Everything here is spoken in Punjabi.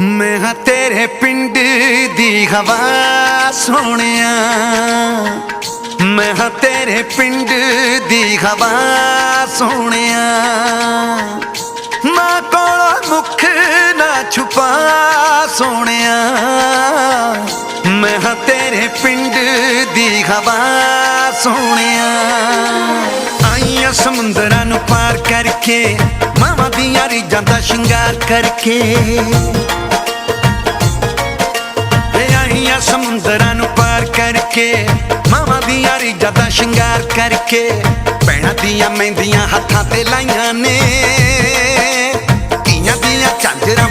ਮੈਂ ਹਾਂ ਤੇਰੇ ਪਿੰਡ ਦੀ ਹਵਾ ਸੋਹਣਿਆ। ਮੈਂ ਹਾਂ ਤੇਰੇ ਪਿੰਡ ਦੀ ਹਵਾ ਸੋਹਣਿਆ। ਮਾਂ ਕੋਲੋਂ ਮੁਖ ਨਾ ਛੁਪਾ ਸੋਹਣਿਆ। ਮੈਂ ਹਾਂ ਤੇਰੇ ਪਿੰਡ ਦੀ ਹਵਾ ਸੋਹਣਿਆ। ਆਈਆਂ ਸਮੁੰਦਰਾਂ ਨੂੰ ਪਾਰ ਕਰਕੇ ਮਾਵਾਂ ਦੀਆਂ ਰੀਝਾਂ ਦਾ ਸ਼ਿੰਗਾਰ ਕਰਕੇ। ਵੇ ਸਮੁੰਦਰਾਂ ਨੂੰ ਪਾਰ ਕਰਕੇ, ਮਾਵਾਂ ਦੀਆਂ ਰੀਝਾਂ ਦਾ ਸ਼ਿੰਗਾਰ ਕਰਕੇ, ਭੈਣਾਂ ਦੀਆਂ ਮਹਿੰਦੀਆਂ ਹੱਥਾਂ ਤੇ ਲਾਈਆਂ ਨੇ। ਧੀਆਂ ਦੀਆਂ ਝਾਂਜਰਾਂ